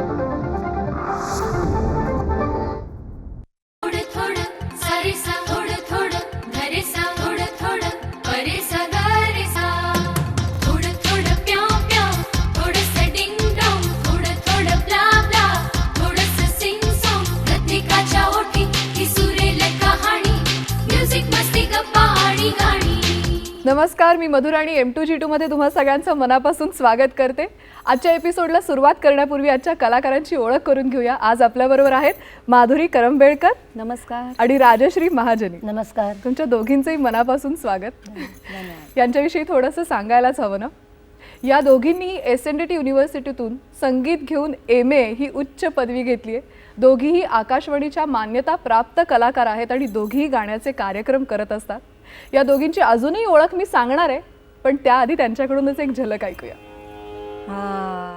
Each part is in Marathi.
थोडं नमस्कार मी मधुराणी एम टू जी टूमध्ये तुम्हा सगळ्यांचं मनापासून स्वागत करते. आजच्या एपिसोडला सुरुवात करण्यापूर्वी आजच्या कलाकारांची ओळख करून घेऊया. आज आपल्याबरोबर आहेत माधुरी करंबेळकर नमस्कार. आणि राजश्री महाजनी. नमस्कार. तुमच्या दोघींचंही मनापासून स्वागत. यांच्याविषयी थोडंसं सांगायलाच हवं ना? या दोघींनी एस एन डी टी युनिव्हर्सिटीतून संगीत घेऊन एम ए ही उच्च पदवी घेतली आहे. दोघीही आकाशवाणीच्या मान्यता प्राप्त कलाकार आहेत आणि दोघीही गाण्याचे कार्यक्रम करत असतात. या दोघींची अजूनही ओळख मी सांगणार आहे पण त्याआधी त्यांच्याकडूनच एक झलक ऐकूया. हा.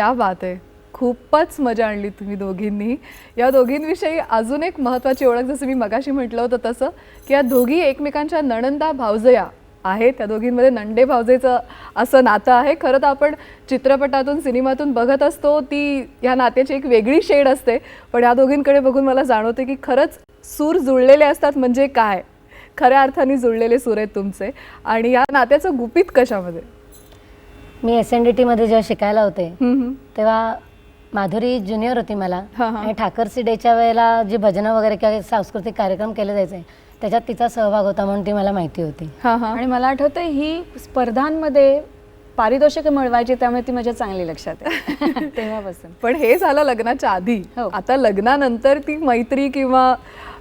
क्या बात आहे. खूपच मजा आणली तुम्ही दोघींनी. या दोघींविषयी अजून एक महत्त्वाची ओळख जसं मी मगाशी म्हटलं होतं तसं की या दोघी एकमेकांच्या नणंदा भावजया आहेत. त्या दोघींमध्ये नंडे भावजेचं असं नातं आहे. खरं तर आपण चित्रपटातून सिनेमातून बघत असतो ती या नात्याची एक वेगळी शेड असते. पण या दोघींकडे बघून मला जाणवते की खरंच सूर जुळलेले असतात म्हणजे काय? खऱ्या अर्थाने जुळलेले सूर आहेत तुमचे. आणि या नात्याचं गुपित कशामध्ये? मी एस एन डी टीमध्ये जेव्हा शिकायला होते. तेव्हा माधुरी ज्युनियर होती मला. हा, हा. आणि ठाकरसी डेच्या वेळेला जी भजनं वगैरे किंवा सांस्कृतिक कार्यक्रम केले जायचे त्याच्यात तिचा सहभाग होता म्हणून ती मला माहिती होती. हा हा. आणि मला आठवतं ही स्पर्धांमध्ये पारितोषिकं मिळवायची त्यामुळे ती माझ्या चांगली लक्षात आहे. तेव्हापासून. पण हे झालं लग्नाच्या आधी. हो. आता लग्नानंतर ती मैत्री किंवा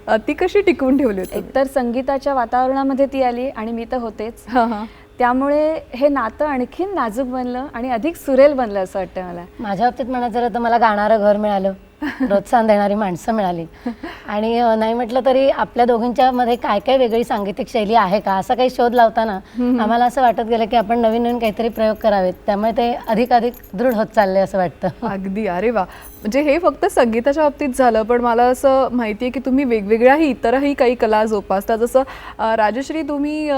अ, ती कशी टिकवून ठेवली होती? एकतर संगीताच्या वातावरणामध्ये ती आली आणि मी तर होतेच. हा हा. त्यामुळे हे नातं आणखीन नाजूक बनलं आणि अधिक सुरेल बनलं असं वाटतं मला. माझ्या बाबतीत म्हणायचं झालं तर मला गाणारं घर मिळालं. प्रोत्साहन देणारी माणसं मिळाली. आणि नाही म्हटलं तरी आपल्या दोघींच्या मध्ये काय काय वेगळी सांगीतिक शैली आहे का? असा काही शोध लावताना आम्हाला असं वाटत गेलं की आपण नवीन नवीन काहीतरी प्रयोग करावेत. त्यामुळे ते अधिक अधिक दृढ होत चालले असं वाटतं. अगदी. अरे वा. म्हणजे हे फक्त संगीताच्या बाबतीत झालं पण मला असं माहिती आहे की तुम्ही वेगवेगळ्याही इतरही काही कला जोपासता. जसं राजश्री तुम्ही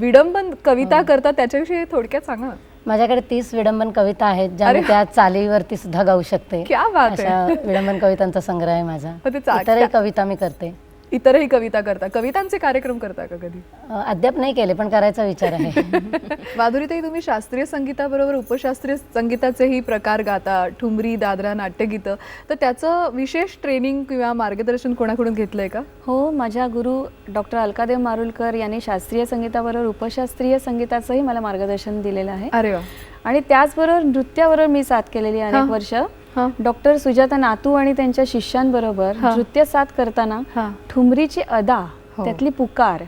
विडंबन कविता करता त्याच्याविषयी थोडक्यात सांगा माझ्याकडे तीस विडंबन कविता आहेत ज्या. मी त्या चालीवरती सुद्धा गाऊ शकते क्या बात आहे. अशा विडंबन कवितांचा संग्रह आहे माझा इतरही कविता मी करते इतरही कविता करता. कवितांचे कार्यक्रम करता का कधी? अद्याप नाही केले पण करायचा विचार आहे. माधुरीताई तुम्ही शास्त्रीय संगीताबरोबर उपशास्त्रीय संगीताचेही प्रकार गाता ठुमरी दादरा नाट्यगीतं. तर त्याचं विशेष ट्रेनिंग किंवा मार्गदर्शन कोणाकडून घेतलंय का? हो माझ्या गुरु डॉक्टर अलकादेव मारुलकर यांनी शास्त्रीय संगीताबरोबर उपशास्त्रीय संगीताचंही मला मार्गदर्शन दिलेलं आहे. अरे वा. आणि त्याचबरोबर नृत्याबरोबर मी साथ केलेली आहे. अनेक वर्ष. डॉक्टर सुजाता नातू आणि त्यांच्या शिष्यांबरोबर हा. नृत्य साथ करताना हा. ठुमरीची अदा हो. त्यातली पुकार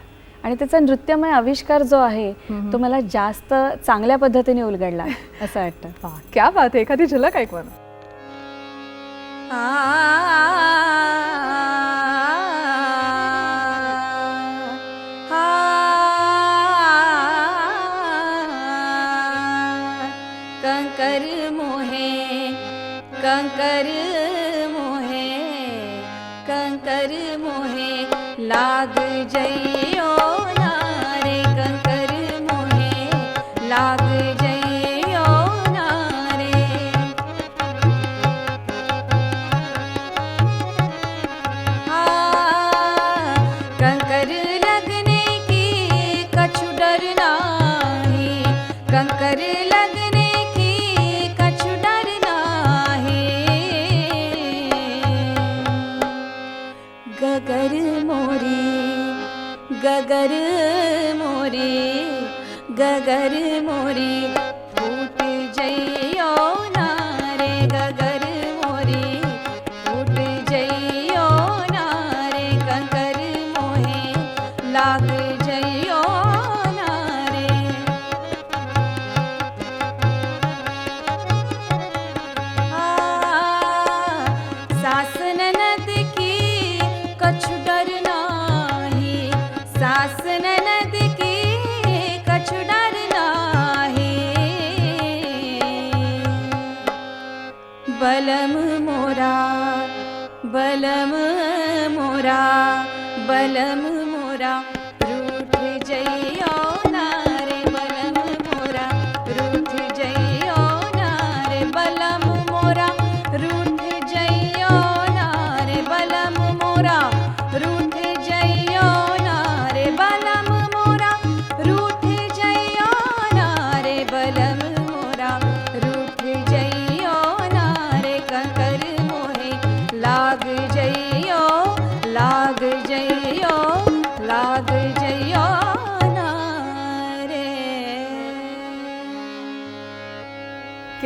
आणि त्याचा नृत्यमय आविष्कार जो आहे तो मला जास्त चांगल्या पद्धतीने उलगडला असं वाटतं क्या बात आहे एखादी झलक ऐकवा लाग जइयो नारे कंकर मोहे। लाग जइयो नारे। हाँ, कंकर लगने की कछु डर नाही। कंकर लग गगर मोरी गगर मोरी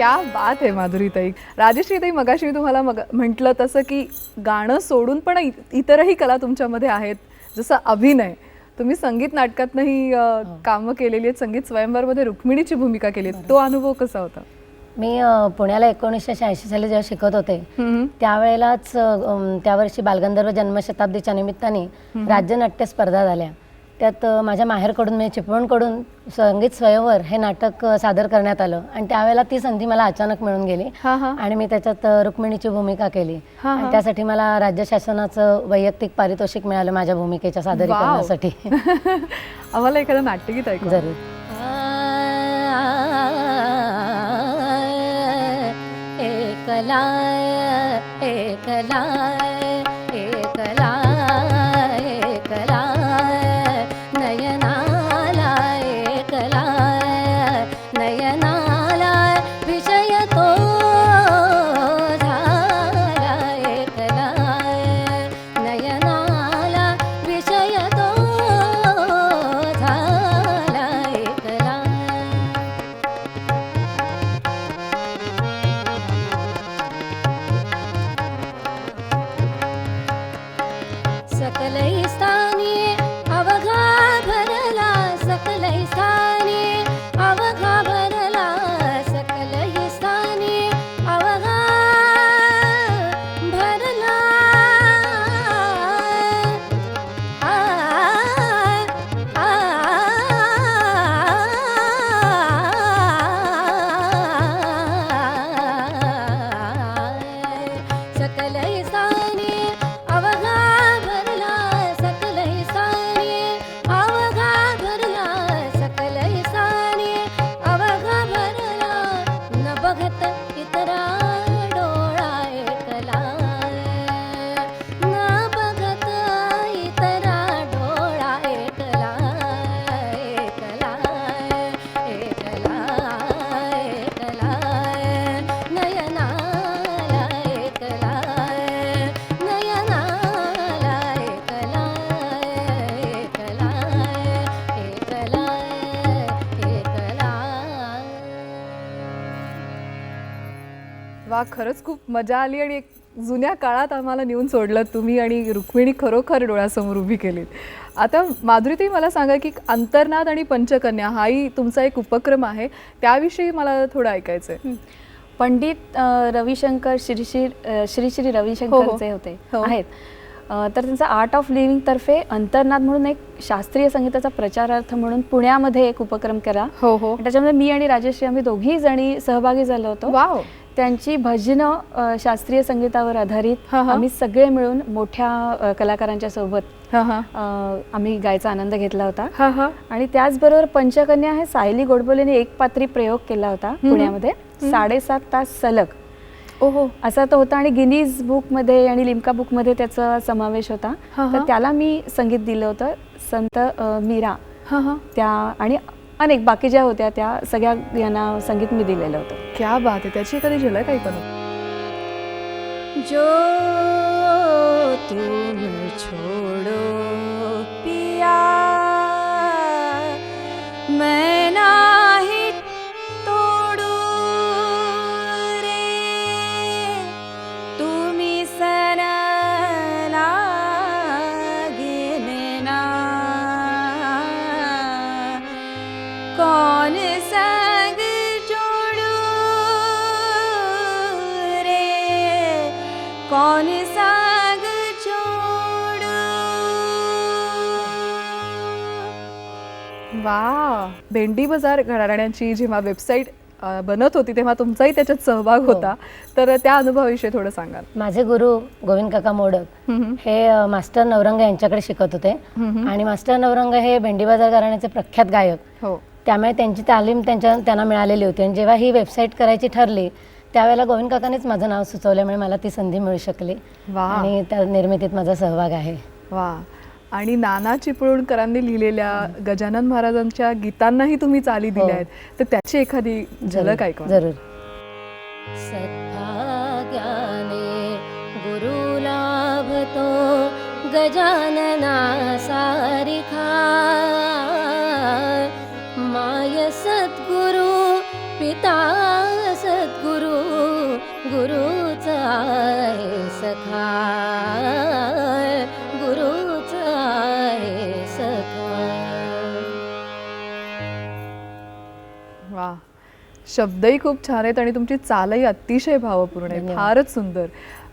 क्या बात आहे माधुरीताई राजश्रीताई मगाशी मी तुम्हाला मग म्हटलं तसं की गाणं सोडून पण इ- इतरही कला तुमच्यामध्ये आहेत जसं अभिनय. तुम्ही संगीत नाटकातनंही अ, कामं केलेली आहेत. संगीत स्वयंवरमध्ये रुक्मिणीची भूमिका केली आहे. तो अनुभव कसा होता? मी अ, पुण्याला एकोणीसशे शहाऐंशी साली जेव्हा शिकत होते हम्म. त्यावेळेलाच अ, अम, त्या वर्षी बालगंधर्व जन्मशताब्दीच्या निमित्ताने राज्य नाट्य स्पर्धा झाल्या. त्यात माझ्या माहेरकडून म्हणजे चिपळूणकडून संगीत स्वयंवर हे नाटक सादर करण्यात आलं. आणि त्यावेळेला ती संधी मला अचानक मिळून गेली. हा हा. आणि मी त्याच्यात रुक्मिणीची भूमिका केली. आणि. त्यासाठी मला राज्य शासनाचं वैयक्तिक पारितोषिक मिळालं माझ्या भूमिकेच्या सादरीकरणासाठी. आम्हाला एखादं नाट्यगीत ऐकू जरूर. एकला एकला वा खरंच खूप मजा आली आणि एक जुन्या काळात आम्हाला नेऊन सोडलं तुम्ही आणि रुक्मिणी खरोखर डोळ्यासमोर उभी केलीत आता माधुरीताई मला सांगा की अंतर्नाद आणि पंचकन्या हाही तुमचा एक उपक्रम आहे त्याविषयी मला थोडं ऐकायचं आहे पंडित रविशंकर श्री श्री श्री श्री रविशंकर जे होते हो. आहेत. तर त्यांचा आर्ट ऑफ लिव्हिंग तर्फे अंतर्नाद म्हणून एक शास्त्रीय संगीताचा प्रचारार्थ म्हणून पुण्यामध्ये एक उपक्रम केला. हो हो. त्याच्यामध्ये मी आणि राजेश्री आम्ही दोघी जणी सहभागी झालो होतो. वाव. त्यांची भजनं शास्त्रीय संगीतावर आधारित. आम्ही सगळे मिळून मोठ्या कलाकारांच्या सोबत आम्ही गायचा आनंद घेतला होता. आणि त्याचबरोबर पंचकन्या हे सायली गोडबोलेने एक पात्री प्रयोग केला होता पुण्यामध्ये. साडेसात तास सलग. ओहो. असा तो होता आणि गिनीज बुकमध्ये आणि लिम्का बुकमध्ये त्याचा समावेश होता. तर त्याला मी संगीत दिलं होतं. संत मीरा. त्या आणि अनेक बाकी ज्या होत्या त्या सगळ्या यांना संगीत मी दिलेलं होतं. क्या बात आहे. त्याची एखादी झलक ऐका ना जो तुम छोड़ो पिया मैं भेंडी बाजार घराण्यांची जेव्हा वेबसाईट बनत होती तेव्हा तुमचाही त्याच्यात सहभाग होता. तर त्या अनुभवाविषयी थोडं सांगाल. माझे गुरु गोविंद काका मोडक. हे मास्टर नवरंग यांच्याकडे शिकत होते. आणि मास्टर नवरंग हे भेंडी बाजार घराण्याचे प्रख्यात गायक. हो. त्यामुळे त्यांची तालीम त्यांच्या त्यांना मिळालेली होती. आणि जेव्हा ही वेबसाईट करायची ठरली त्यावेळेला गोविंद काकानेच माझं नाव सुचवल्यामुळे मला ती संधी मिळू शकली. आणि त्या निर्मितीत माझा सहभाग आहे. वा. आणि नाना चिपळूणकरांनी लिहिलेल्या गजानन महाराजांच्या गीतांनाही तुम्ही चाली दिल्या आहेत. तर त्याची एखादी झलक ऐकवा. जरूर. सद्भाग्याने गुरु लाभतो गजानना सारिखा. माय सद्गुरु पिता शब्दही खूप छान आहेत आणि तुमची चालही अतिशय भावपूर्ण आहे. फारच सुंदर.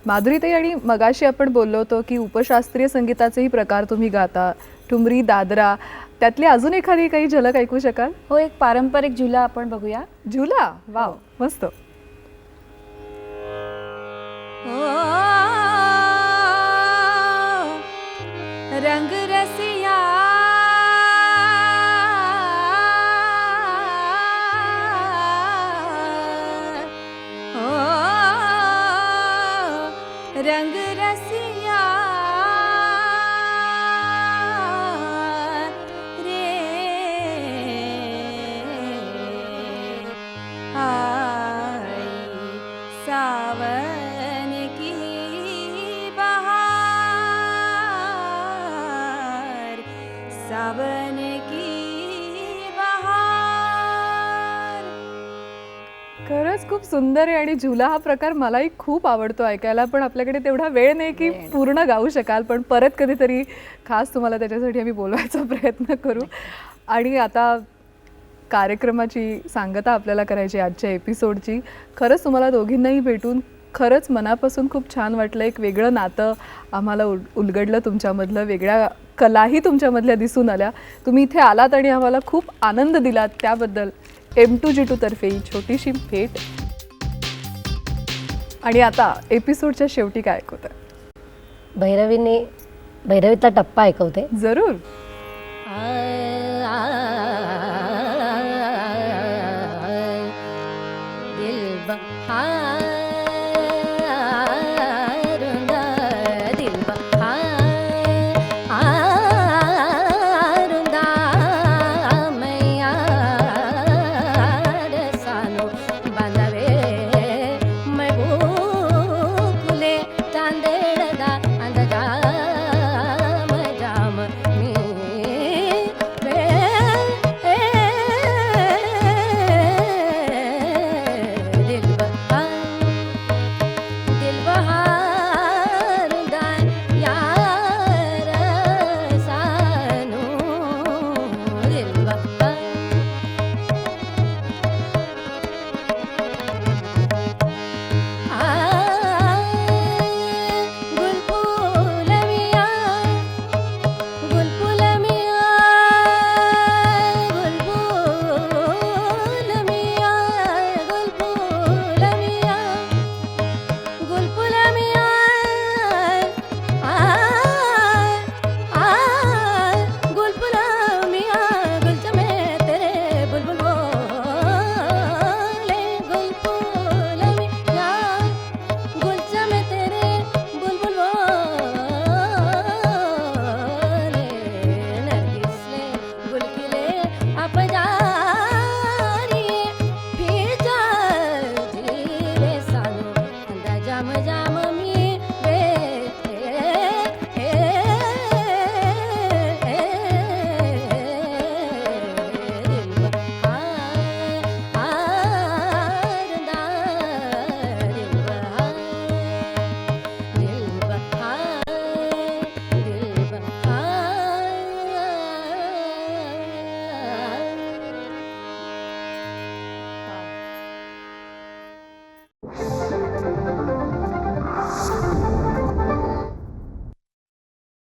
माधुरीताई आणि मगाशी आपण बोललो होतो की उपशास्त्रीय संगीताचेही प्रकार तुम्ही गाता. ठुमरी दादरा त्यातली अजून एखादी काही झलक ऐकू शकाल? हो एक पारंपरिक झुला आपण बघूया. झुला? वाव. मस्त. रंग रंग खूप सुंदर आहे आणि झुला हा प्रकार मलाही खूप आवडतो ऐकायला पण आपल्याकडे तेवढा वेळ नाही की पूर्ण गाऊ शकाल. पण परत कधीतरी खास तुम्हाला त्याच्यासाठी आम्ही बोलवायचा प्रयत्न करू. आणि आता कार्यक्रमाची सांगता आपल्याला करायची आजच्या एपिसोडची. खरंच तुम्हाला दोघींनाही भेटून खरंच मनापासून खूप छान वाटलं. एक वेगळं नातं आम्हाला उल उलगडलं तुमच्यामधलं वेगळ्या कलाही तुमच्यामधल्या दिसून आल्या. तुम्ही इथे आलात आणि आम्हाला खूप आनंद दिलात. त्याबद्दल एम टू जी टू तर्फे ही छोटीशी भेट. आणि आता एपिसोडच्या शेवटी काय ऐकवत भैरवीने भैरवीचा टप्पा ऐकवते जरूर दिल बहार